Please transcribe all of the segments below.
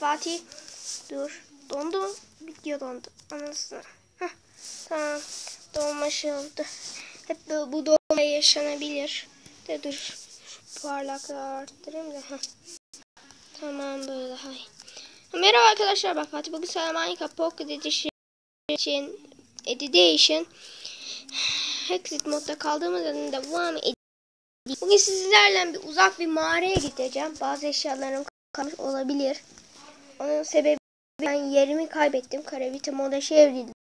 Fatih dur. Dondu mu? Video dondu. Anasını. Heh, tamam. Donma şey oldu. Hep bu, bu donma yaşanabilir. De dur. Parlaklığı arttırayım da. Tamam böyle daha. Merhaba arkadaşlar ben Fatih. Bugün Minecraft Pocket Edition Edition Hexit modda kaldığımız yerden devam. Bugün sizlerle bir uzak bir mağaraya gideceğim. Bazı eşyalarım kalmış olabilir. Onun sebebi ben yerimi kaybettim. Karavite moda çevrildi.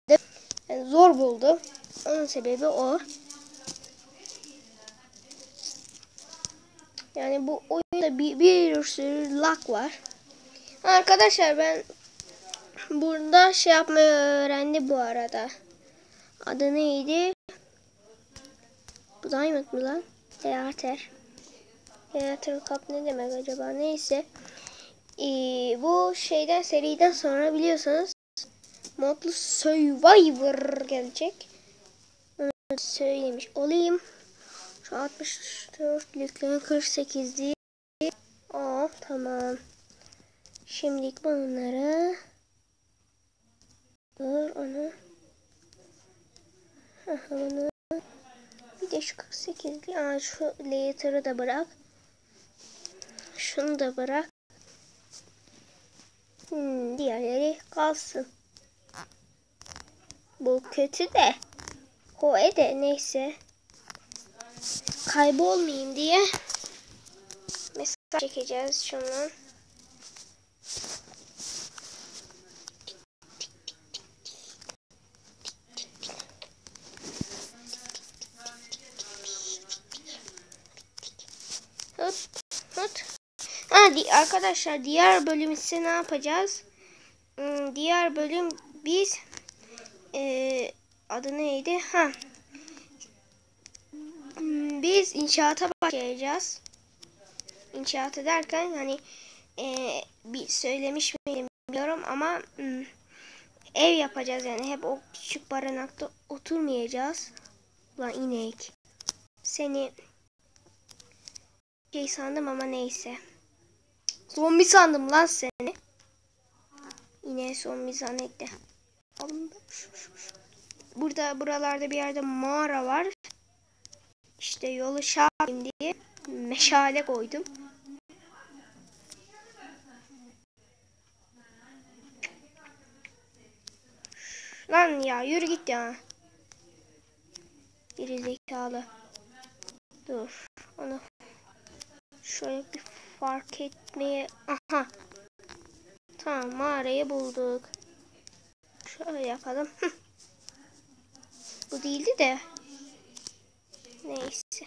Yani zor buldum. Onun sebebi o. Yani bu oyunda bir, bir sürü lag var. Arkadaşlar ben burada şey yapmayı öğrendi bu arada. Adı neydi? Bu Diamond mı lan? Theater. Theater Cup ne demek acaba? Neyse. Ee, bu şeyden seriden sonra biliyorsanız modlu Survivor gelecek. Onu söylemiş olayım. Şu 64'lüklerin 48 değil. Aa tamam. Şimdilik bunları dur onu bunu bir de şu 48'li aa şu layer'ı da bırak. Şunu da bırak. Hmm, diğerleri kalsın. Bu kötü de. Hoe de neyse. Kaybolmayayım diye mesaj çekeceğiz şundan. Arkadaşlar diğer bölüm ise ne yapacağız? Hmm, diğer bölüm biz e, adı neydi? Ha. Hmm, biz inşaata başlayacağız. İnşaat ederken hani e, bir söylemiş miyim bilmiyorum ama hmm, ev yapacağız yani hep o küçük barınakta oturmayacağız. Ulan inek. Seni şey sandım ama neyse. Zombi sandım lan seni. Yine zombi zannetti. Burada buralarda bir yerde mağara var. İşte yolu şahim diye meşale koydum. Lan ya yürü git ya. Geri zekalı. Dur. Onu şöyle bir fark etmeye... Aha. Tamam mağarayı bulduk. Şöyle yapalım. Bu değildi de. Neyse.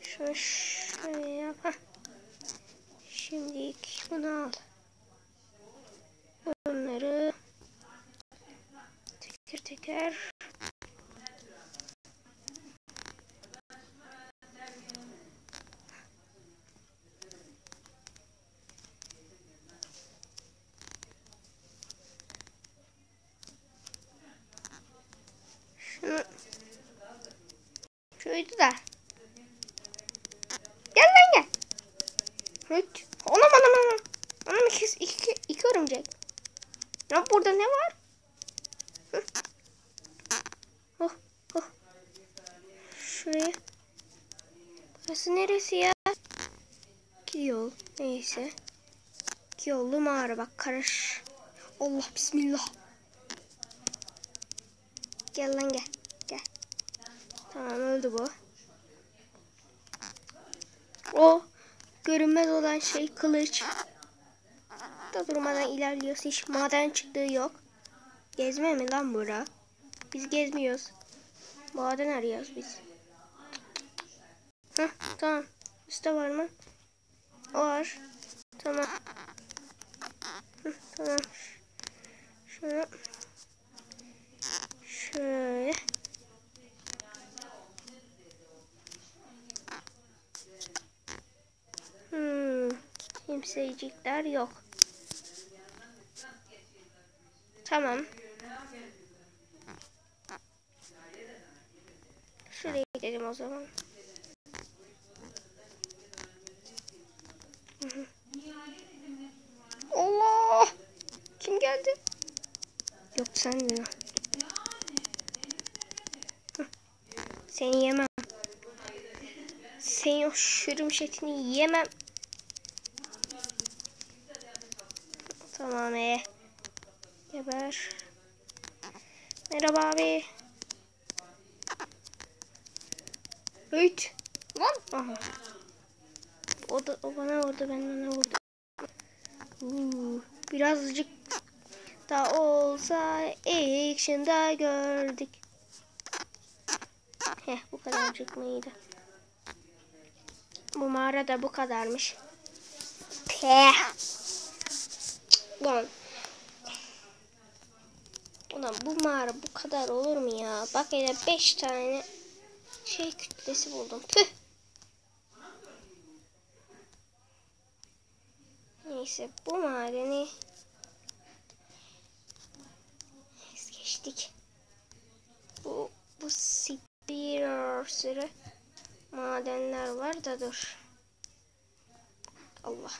Şunu şöyle yap. Şimdi bunu al. Bunları teker teker Şunu şuydu da. Gel lan gel. Hıç. Anam anam anam. Anam iki, iki, iki örümcek. Ya burada ne var? Oh, oh. Şuraya. Burası neresi ya? İki yol. Neyse. İki yollu mağara bak karış. Allah bismillah. Gel lan gel. Gel. Tamam öldü bu. O görünmez olan şey kılıç. Da durmadan ilerliyoruz. Hiç maden çıktığı yok. Gezme mi lan bura? Biz gezmiyoruz. Maden arıyoruz biz. Heh, tamam. Üstte var mı? Var. Tamam. Heh, tamam. Şunu Şöyle. Kimsecikler yok. Tamam. Şuraya gidelim o zaman. Allah! Kim geldi? Yok sen diyor. Seni yemem. Senin o şırım şetini yemem. Tamam e. Geber. Merhaba abi. Hıt. Lan Aha. O da o bana vurdu ben ona vurdum. Uuu, birazcık da olsa action'da gördük. Heh bu kadarcık mıydı? Bu mağara da bu kadarmış. Peh. Lan. Ulan bu mağara bu kadar olur mu ya? Bak hele 5 tane şey kütlesi buldum. Tüh. Neyse bu madeni es geçtik. Bu bu bir sürü madenler var da dur. Allah.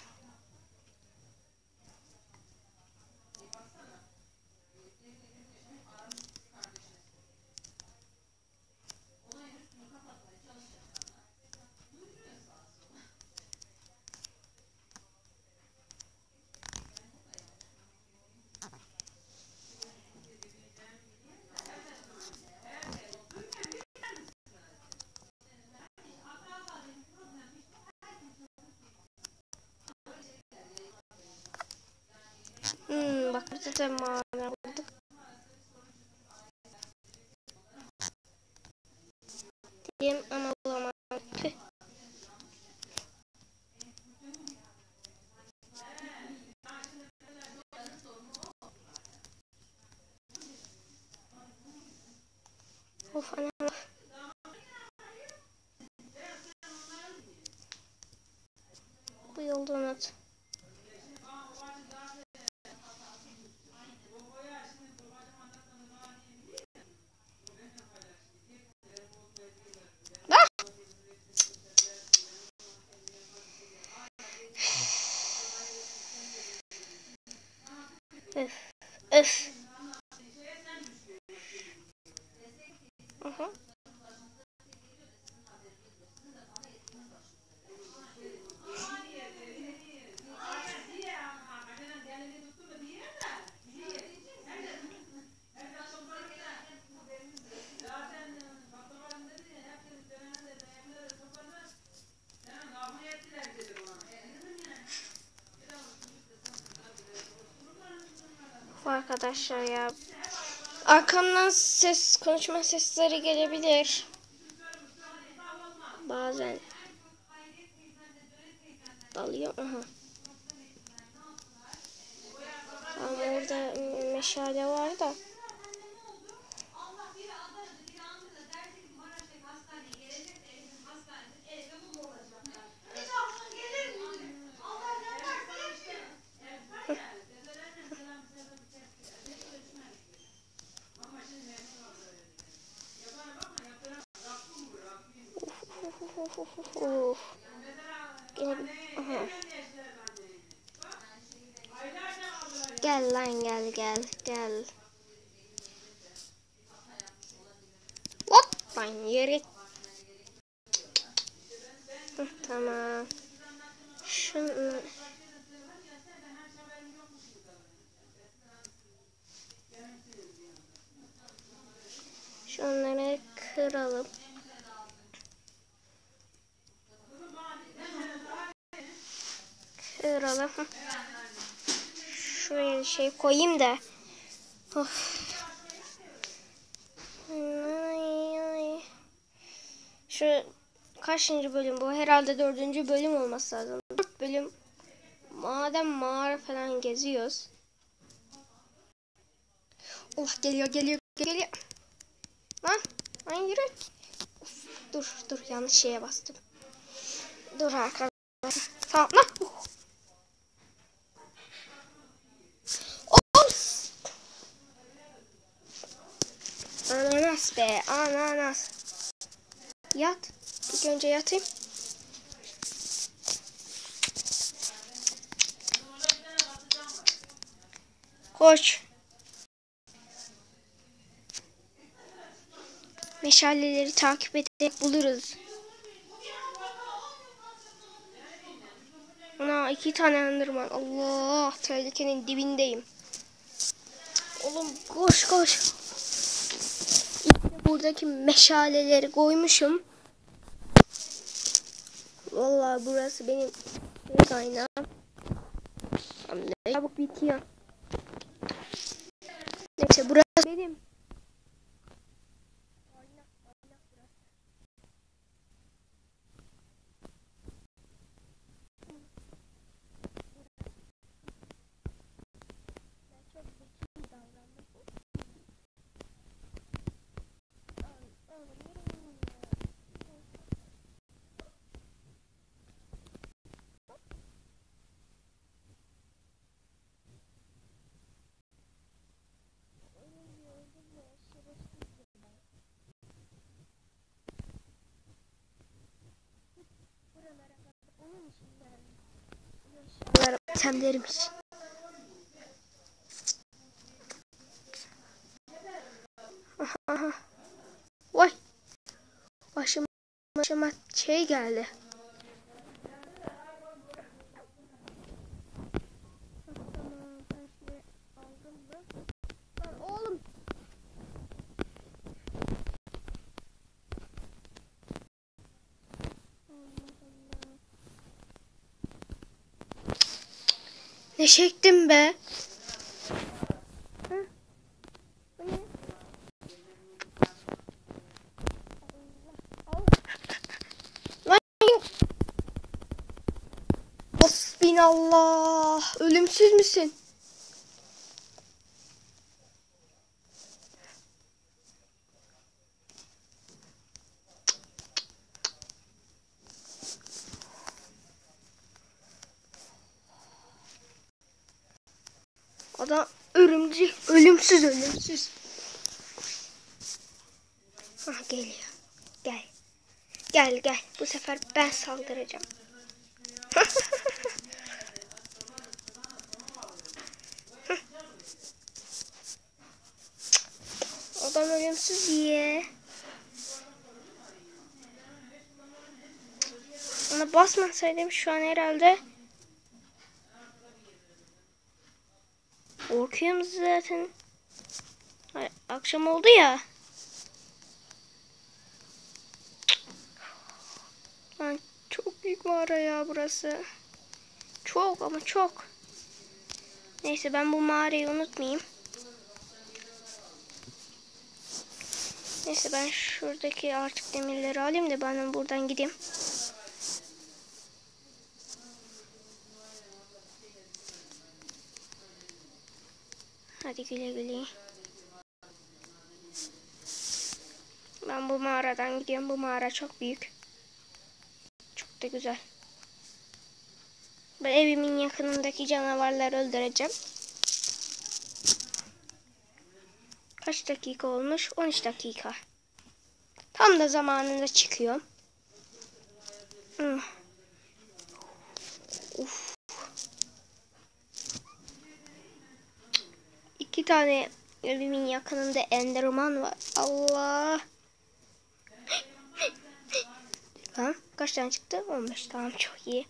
Da maden bulduk. Diyeyim ama bulamadım. Tüh. Of anam. If, if arkadaşlar ya. Arkamdan ses, konuşma sesleri gelebilir. Bazen. Dalıyor. Aha. Ama orada meşale var da. Uf, uf, uf, uf, uf. Gel. Aha. Gel lan gel gel gel. Hop ben yere. Tamam. Şunu. Şunları kıralım. Hı. Şuraya şey koyayım da. Of. Şu kaçıncı bölüm bu? Herhalde dördüncü bölüm olması lazım. Dört bölüm. Madem mağara falan geziyoruz. Allah geliyor geliyor geliyor. Lan lan yürü. Of, dur dur yanlış şeye bastım. Dur arkadaşlar. Tamam lan. Uh. Ananas be ananas. Yat. İlk önce yatayım. Koş. Meşaleleri takip ederek buluruz. Ana iki tane enderman. Allah tehlikenin dibindeyim. Oğlum koş koş. Buradaki meşaleleri koymuşum. Vallahi burası benim kaynağım. Çabuk bitiyor. Neyse burası benim. Bunlar temlermiş. Aha, aha. Vay. Başıma, başıma şey geldi. Tamam, ben şimdi aldım mı? Lan oğlum. Allah Allah. Ne çektim be? Hasbinallah. Ölümsüz müsün? Adam örümcek, ölümsüz ölümsüz. Ah geliyor. Gel. Gel gel. Bu sefer ben saldıracağım. Adam ölümsüz diye. Ona basmasaydım şu an herhalde Korkuyorum zaten. Ay, akşam oldu ya. Lan çok büyük mağara ya burası. Çok ama çok. Neyse ben bu mağarayı unutmayayım. Neyse ben şuradaki artık demirleri alayım da ben buradan gideyim. Hadi güle güle. Ben bu mağaradan gidiyorum. Bu mağara çok büyük. Çok da güzel. Ben evimin yakınındaki canavarları öldüreceğim. Kaç dakika olmuş? 13 dakika. Tam da zamanında çıkıyor. Hmm. Uf. İki tane evimin yakınında enderman var. Allah. Ha, kaç tane çıktı? 15 tamam çok iyi.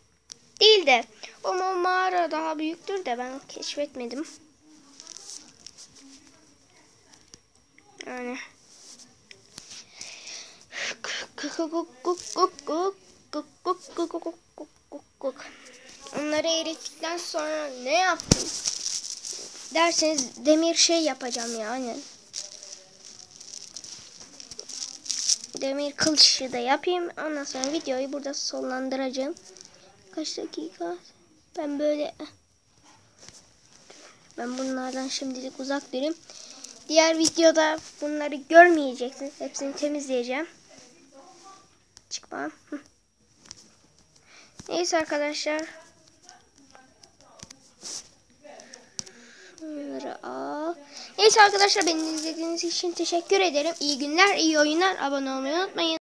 Değil de o mağara daha büyüktür de ben keşfetmedim. Yani Onları erittikten sonra ne yaptım? Derseniz demir şey yapacağım yani. Demir kılıçı da yapayım. Ondan sonra videoyu burada sonlandıracağım. Kaç dakika? Ben böyle ben bunlardan şimdilik uzak durayım. Diğer videoda bunları görmeyeceksiniz. Hepsini temizleyeceğim. Çıkmam. Neyse arkadaşlar. Bunları al. Neyse arkadaşlar beni izlediğiniz için teşekkür ederim. İyi günler, iyi oyunlar. Abone olmayı unutmayın.